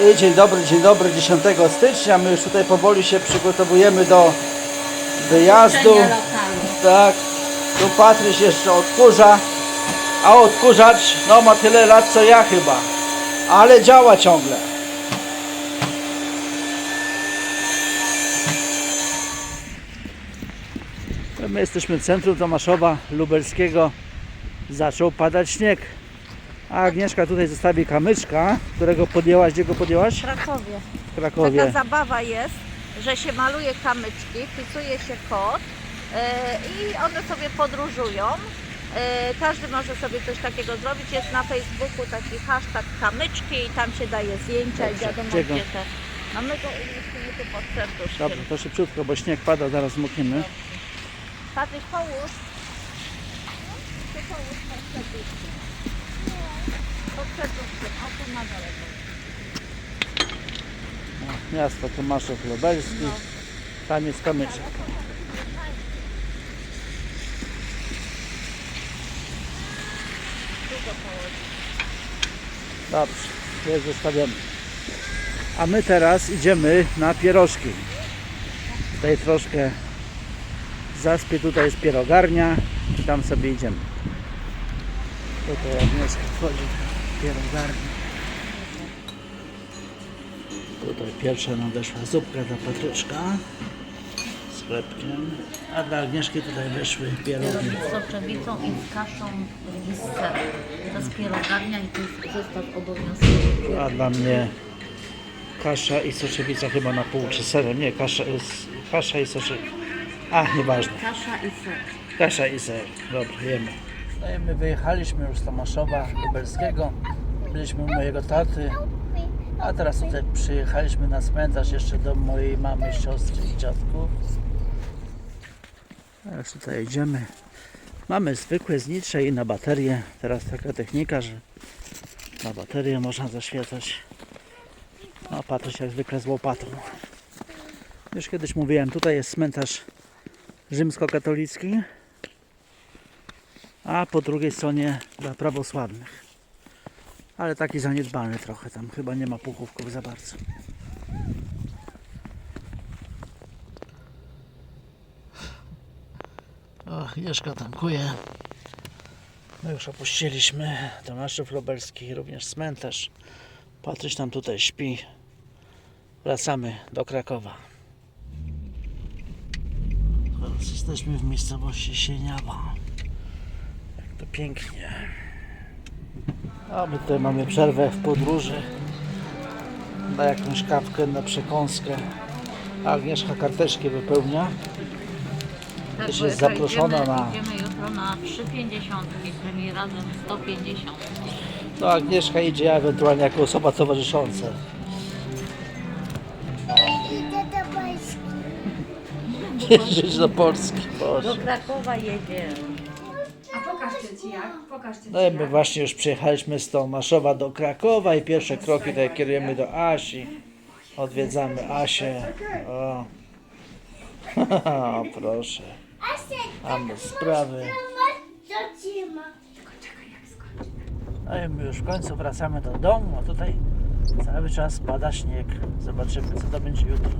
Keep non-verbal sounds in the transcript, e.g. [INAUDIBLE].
I dzień dobry, dzień dobry, 10 stycznia. My już tutaj powoli się przygotowujemy do wyjazdu. Tak. Tu Patryś jeszcze odkurza. A odkurzacz no ma tyle lat co ja chyba. Ale działa ciągle. My jesteśmy w centrum Tomaszowa Lubelskiego. Zaczął padać śnieg. A Agnieszka tutaj zostawi kamyczka, którego podjęłaś. Gdzie go podjęłaś? W Krakowie. W Krakowie. Taka zabawa jest, że się maluje kamyczki, wpisuje się kod e, i one sobie podróżują. E, każdy może sobie coś takiego zrobić. Jest na Facebooku taki hashtag kamyczki i tam się daje zdjęcia i Dobrze. wiadomo Gdzie gdzie go? te. A my go umieścimy tu pod serduszkiem. Dobrze, to szybciutko, bo śnieg pada, zaraz zmokniemy. Patryk, połóż. Ty połóż pod serduszkiem. Tu na. Miasto Tomaszów Lubelski. Tam jest kamyczek. Dobrze, jest zostawiony. A my teraz idziemy na pierożki. Tutaj troszkę zaspie, tutaj jest pierogarnia i tam sobie idziemy. Tutaj Agnieszka wchodzi pierogarni. Tutaj pierwsza nam weszła zupka dla Patryczka z chlebkiem, a dla Agnieszki tutaj weszły pierogi. Z soczewicą i z kaszą i z serem. To jest pierogarnia i to jest zestaw obowiązkowy. A dla mnie kasza i soczewica chyba na pół, czy serem. Nie, kasza, kasza i soczewica. A, nieważne. Kasza i ser. Kasza i ser. Dobra, jemy. No i my wyjechaliśmy już z Tomaszowa Lubelskiego. Byliśmy u mojego taty. A teraz tutaj przyjechaliśmy na cmentarz jeszcze do mojej mamy, siostry i dziadków. Teraz tutaj idziemy. Mamy zwykłe znicze i na baterię. Teraz taka technika, że na baterię można zaświecać. No patrzeć jak zwykle z łopatą. Już kiedyś mówiłem, tutaj jest cmentarz rzymskokatolicki, a po drugiej stronie dla prawosławnych. Ale taki zaniedbany trochę, tam chyba nie ma puchówków za bardzo. O, Jeszka tankuje. My już opuściliśmy Tomaszów Lubelski, również cmentarz. Patryś nam tutaj śpi. Wracamy do Krakowa. Teraz jesteśmy w miejscowości Sieniawa. To pięknie. A my tutaj mamy przerwę w podróży. Na jakąś kawkę, na przekąskę. A Agnieszka karteczki wypełnia. Tak, Też jest zaproszona idziemy, na- Idziemy jutro na 3,50 i tymi razem 150. No Agnieszka idzie, ja ewentualnie jako osoba towarzysząca. Idę do Polski. [LAUGHS] Jeździć do Polski, Boże. Do Krakowa jedzie. A pokażcie ci jak? Pokażcie No i my jak. właśnie już przyjechaliśmy z Tomaszowa do Krakowa i pierwsze kroki tutaj kierujemy do Asi. Odwiedzamy Asię. O, [LAUGHS] o proszę. Mamy sprawy. Co ci ma? No i my już w końcu wracamy do domu, a tutaj cały czas pada śnieg. Zobaczymy co to będzie jutro.